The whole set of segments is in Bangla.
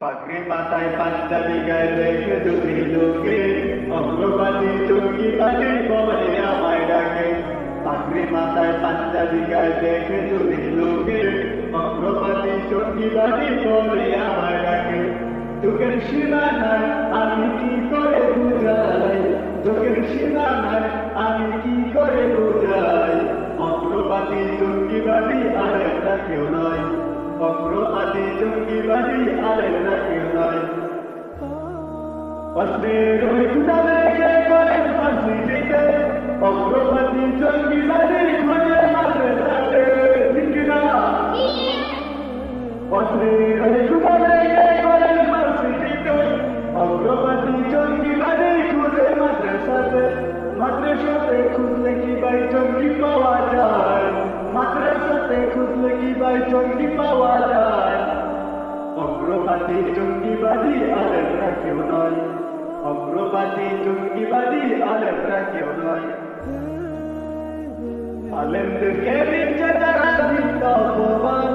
পাগড়ি মাথায় পাঞ্জাবি গায়ে দেখে দুটি লোকে অগ্রবাদী চুঙ্গি বাড়ি বলে আমায় ডাকে। পাগড়ি মাথায় পাঞ্জাবি গায়ে দেখে দুটি লোকে অগ্রবাদী চুঙ্গি বাড়ি বলে আমায় ডাকে। চোখের সীমানায় আমি কি করে বুঝাই? চোখের সীমানায় আমি কি করে বুঝাই? অগ্রবাদী জঙ্গিবাদী আর একটা কেউ নয়। পাওয়া যায় মাদ্রাসাতে খুঁজলে কি ভাই জঙ্গি পাওয়া যায় অগ্রবাদী জঙ্গিবাদী আলেমরা কেউ নয়। অগ্রবাদী জঙ্গিবাদী আলেমরা কেউ নয়। আলেমদেরকে দিচ্ছে তারা ভিন্ন অপমান।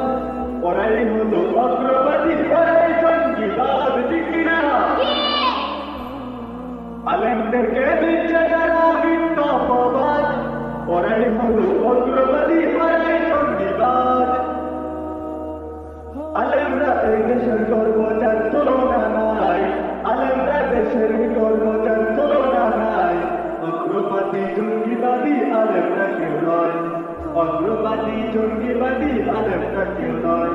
ওরাই হলো অগ্রবাদী ওরাই জঙ্গিবাদ, ঠিক না? আলেমদেরকে দিচ্ছে তারা ভিন্ন অপমান। ওরাই হলো অগ্রবাদী অগ্রবাদী জঙ্গিবাদী আলেমরা কেউ নয়।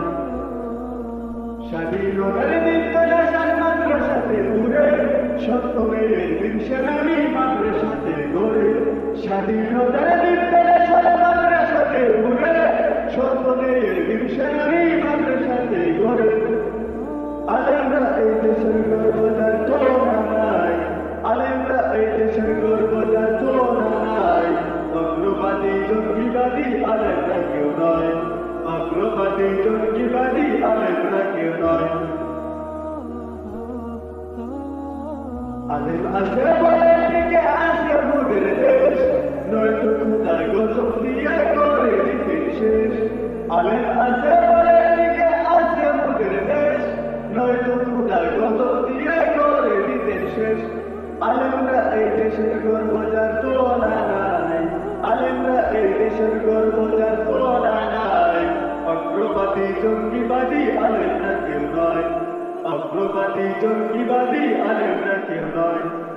স্বাধীনতার নিত্যদাসার মাদ্রাসাতে উড়ে সত্য মেয়ের বিংশনামি মাদ্রাসাতে এই দেশের গর্বতার তুলনা কেউ নয় আলেম আছে বলে দিকে আছে ভোগের দেশ নয়তো খুদার গজব দিয়ে করে দিতে শেষ আলেম আছে বলে দিকে আছে ভোগের দেশ নয়তো খুদার গজব দিয়ে করে দিতে শেষ আলেমরা এই দেশের গর্ব যার তুলনা নাই আলেমরা এই দেশের গর্ব অগ্রবাদী জঙ্গিবাদী আলেমরা কেউ নয়?